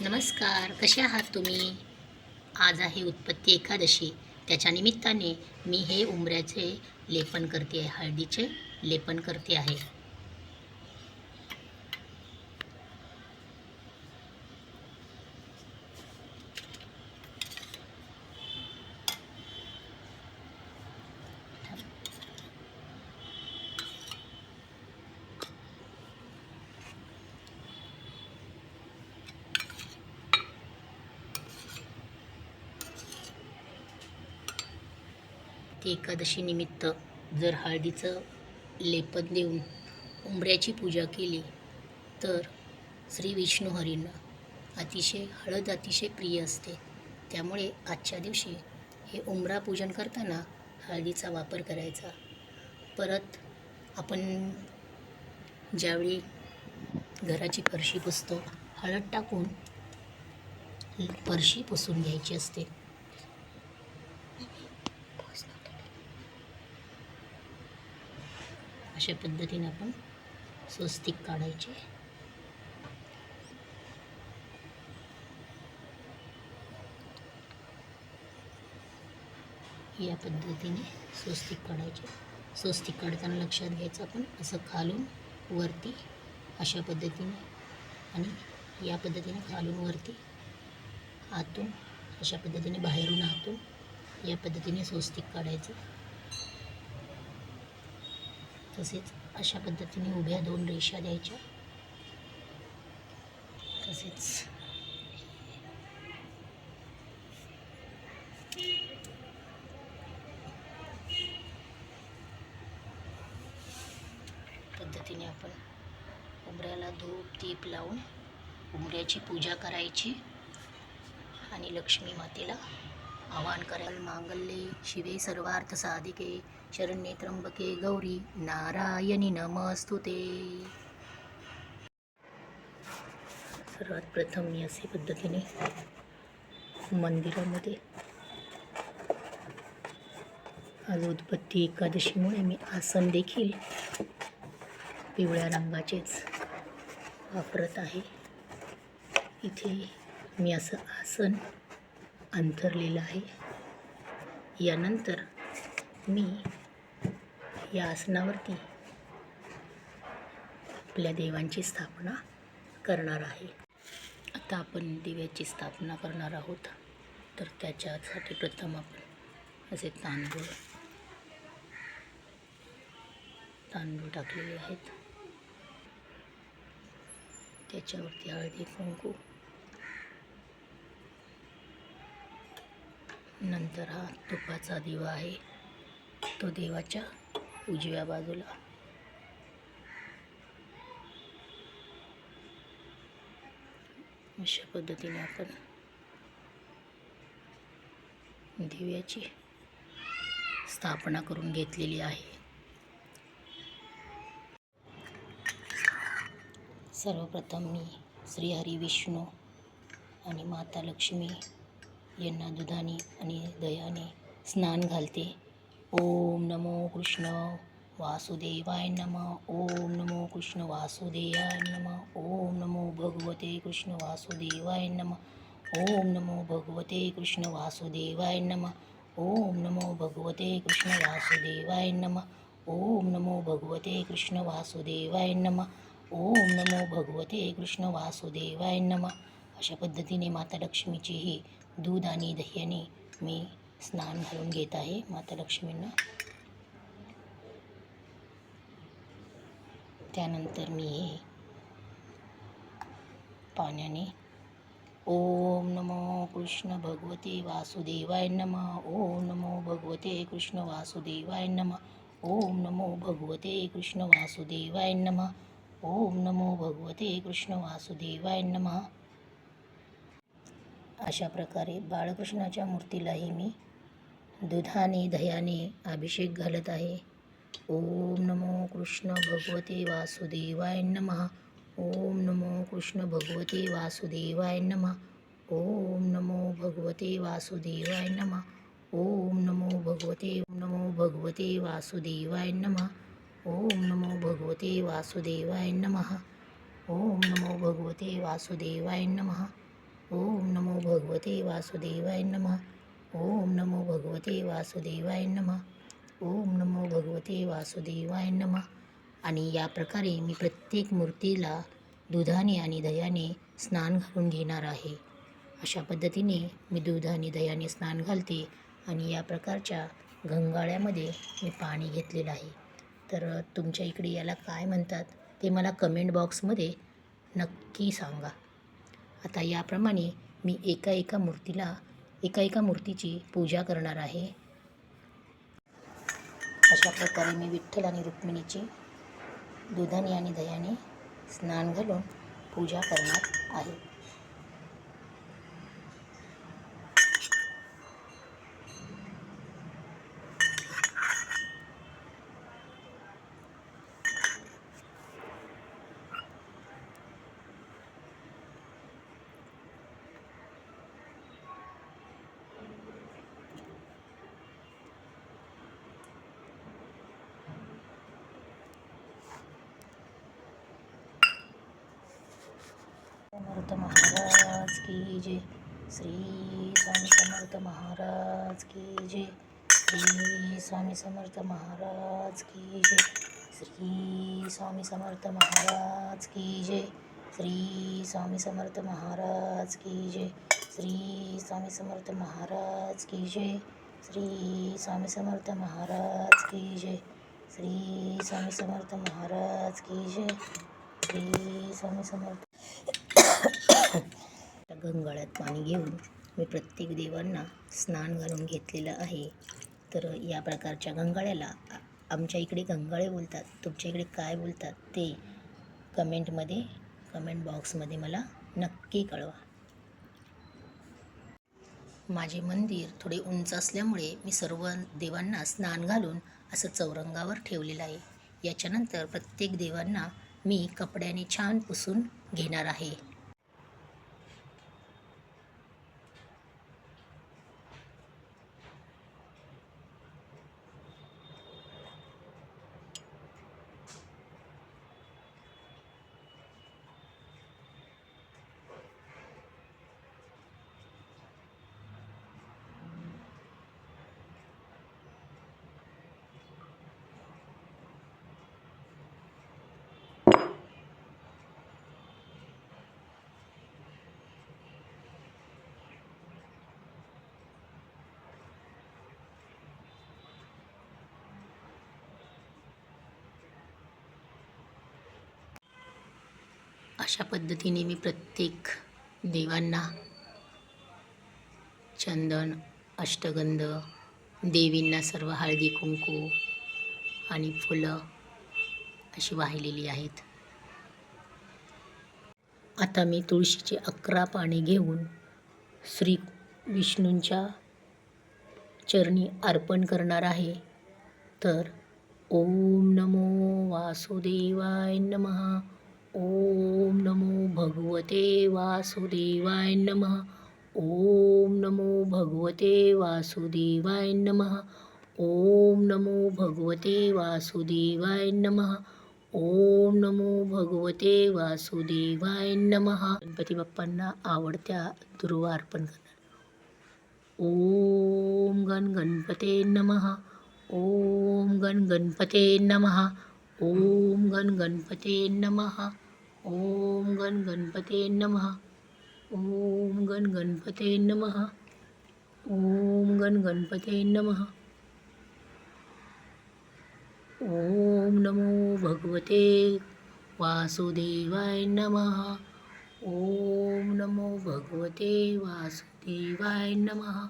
नमस्कार कसे आहात तुम्ही? आज आहे उत्पत्ती एकादशी. त्याच्या निमित्ताने मी हे उंबऱ्याचे लेपन करते आहे हळदीचे लेपन करते आहे. एकादशीनिमित्त जर हळदीचं लेपन देऊन उंबऱ्याची पूजा केली तर श्री विष्णू हरींना अतिशय हळद अतिशय प्रिय असते. त्यामुळे आजच्या दिवशी हे उंबरा पूजन करताना हळदीचा वापर करायचा. परत आपण ज्यावेळी घराची फरशी पुसतो हळद टाकून फरशी पुसून घ्यायची असते. अशा पद्धतीने आपण स्वस्तिक काढायचे. या पद्धतीने स्वस्तिक काढायचे. स्वस्तिक काढताना लक्षात घ्यायचं आपण असं खालून वरती अशा पद्धतीने आणि या पद्धतीने खालून वरती आतून अशा पद्धतीने बाहेरून आतून या पद्धतीने स्वस्तिक काढायचं. तसेच अशा पद्धतीने उभ्या दोन रेषा द्यायच्या. तसेच. पद्धतीने आपण उमऱ्याला धूप दीप लावून उमऱ्याची पूजा करायची आणि लक्ष्मी मातेला आवाहन करायला मांगल्ये शिवे सर्वार्थ साधिके शरण्ये त्र्यंबके गौरी नारायणी नमस्तुते. सर्वात प्रथम मी असे पद्धतीने मंदिरामध्ये आज उत्पत्ती एकादशीमुळे मी आसन देखील पिवळ्या रंगाचेच वापरत आहे. इथे मी असं आसन अंथरलेलं आहे. यानंतर मी या आसनावरती आपल्या देवांची स्थापना करणार आहे. आता आपण दिव्याची स्थापना करणार आहोत. तर त्याच्यासाठी प्रथम आपण असे तांदूळ तांदूळ टाकलेले आहेत. त्याच्यावरती हळदी कुंकू नंतर हा तुपाचा दिवा आहे. तो देवाच्या उजव्या बाजूला. अशा पद्धतीने आपण दिव्याची स्थापना करून घेतलेली आहे. सर्वप्रथम मी श्रीहरी विष्णू आणि माता लक्ष्मी यांना दुधाने आणि दयाने स्नान घालते. ओम नमो कृष्ण वासुदेवाय नम ओम नमो कृष्ण वासुदेवाय नम ओम नमो भगवते कृष्ण वासुदेवाय नम ओम नमो भगवते कृष्ण वासुदेवाय नम ओम नमो भगवते कृष्ण वासुदेवाय नम ओम नमो भगवते कृष्ण वासुदेवाय नम ओम नमो भगवते कृष्ण वासुदेवाय नम. अशा पद्धतीने माता लक्ष्मीचीही दूध आणि दह्याने मी स्नान घालून घेत आहे. माता लक्ष्मींना. त्यानंतर मी हे पाण्याने ओम नमो कृष्ण भगवते वासुदेवाय नम ओम नमो भगवते कृष्ण वासुदेवाय नम ओम नमो भगवते कृष्ण वासुदेवाय नम ओम नमो भगवते कृष्ण वासुदेवाय नमः. अशा प्रकारे बाळकृष्णाच्या मूर्तीलाही मी दुधाने दह्याने अभिषेक घालत आहे. ओम नमो कृष्ण भगवते वासुदेवाय नमः. ओम नमो कृष्ण भगवते वासुदेवाय नमः. ओम नमो भगवते वासुदेवाय नमः. ओम नमो भगवते नमो भगवते वासुदेवाय नमः. ओम नमो भगवते वासुदेवाय नमः. ओम नमो भगवते वासुदेवाय नमः. ओम नमो भगवते वासुदेवाय नमः। ओम नमो भगवते वासुदेवाय नमः। ओम नमो भगवते वासुदेवाय नमः। आणि या प्रकारे मी प्रत्येक मूर्तीला दुधाने आणि दह्याने स्नान घालून घेणार आहे. अशा पद्धतीने मी दूध आणि दह्याने स्नान घालते आणि या प्रकारच्या गंगाळ्यामध्ये मी पाणी घेतलेलं आहे. तर तुमच्या इकडे याला काय म्हणतात ते मला कमेंट बॉक्समध्ये नक्की सांगा. आता याप्रमाणे मी एका एका मूर्तीला एका एका मूर्तीची पूजा करणार आहे. अशा प्रकारे मी विठ्ठल आणि रुक्मिणीची दुधाने आणि दह्याने स्नान घालून पूजा करणार आहे. की जय। श्री स्वामी समर्थ महाराज की जय। श्री स्वामी समर्थ महाराज की जय। श्री स्वामी समर्थ महाराज की जय। श्री स्वामी समर्थ महाराज की जय। श्री स्वामी समर्थ महाराज की जय। श्री स्वामी समर्थ महाराज की जय। श्री स्वामी समर्थ महाराज की जय। श्री स्वामी समर्थ त्या गंगाळ्यात पाणी घेऊन मी प्रत्येक देवांना स्नान घालून घेतलेलं आहे. तर या प्रकारच्या गंगाळ्याला आमच्या इकडे गंगाळे बोलतात. तुमच्या इकडे काय बोलतात ते कमेंटमध्ये कमेंट बॉक्समध्ये मला नक्की कळवा. माझे मंदिर थोडे उंच असल्यामुळे मी सर्व देवांना स्नान घालून असं चौरंगावर ठेवलेलं आहे. याच्यानंतर प्रत्येक देवांना मी कपड्याने छान पुसून घेणार आहे. अशा पद्धतीने मी प्रत्येक देवांना चंदन अष्टगंध देवींना सर्व हळदी कुंकू आणि फुलं अशी वाहिलेली आहेत. आता मी तुळशीचे अकरा पाने घेऊन श्री विष्णूंच्या चरणी अर्पण करणार आहे. तर ओम नमो वासुदेवाय नमः. ओम नमो भगवते वासुदेवाय नमः। ओम नमो भगवते वासुदेवाय नमः। ओम नमो भगवते वासुदेवाय नमः। ओम नमो भगवते वासुदेवाय नमः। गणपती बाप्पांना आवडत्या दुर्वा अर्पण करणार ओम गण गणपते नमः। ओम गण गणपते नमः। ओम गण गणपते नमः। ओम गण गणपते नमः। ओम गण गणपते नमः। ओम गण गणपते नमः। ओम नमो भगवते वासुदेवाय नमः। ओम नमो भगवते वासुदेवाय नमः।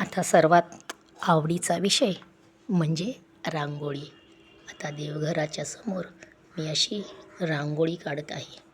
आता सर्वात आवडीचा विषय म्हणजे रांगोळी. आता देवघराच्या समोर मी अशी रांगोळी काढत आहे.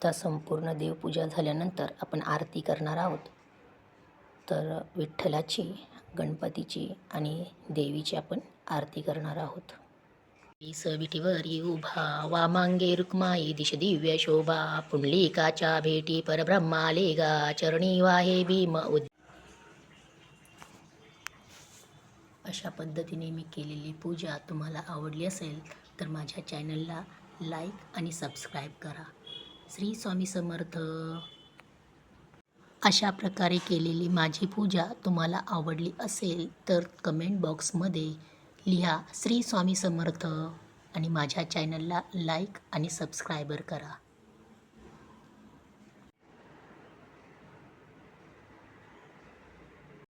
आता संपूर्ण देवपूजा झाल्यानंतर आपण आरती करणार आहोत. तर विठ्ठलाची गणपतीची आणि देवीची आपण आरती करणार आहोत. स विटीवरी उभा वामांगे रुक्माई दिश दिव्य शोभा पुंडलिकाच्या भेटी परब्रह्मालेगा चरणी वाहे भीम उद. अशा पद्धतीने मी केलेली पूजा तुम्हाला आवडली असेल तर माझ्या चॅनलला लाईक आणि सबस्क्राईब करा. श्री स्वामी समर्थ. अशा प्रकारे केलेली माझी पूजा तुम्हाला आवडली असेल तर कमेंट बॉक्समध्ये लिहा श्री स्वामी समर्थ आणि माझ्या चॅनलला लाईक आणि सबस्क्रायबर करा.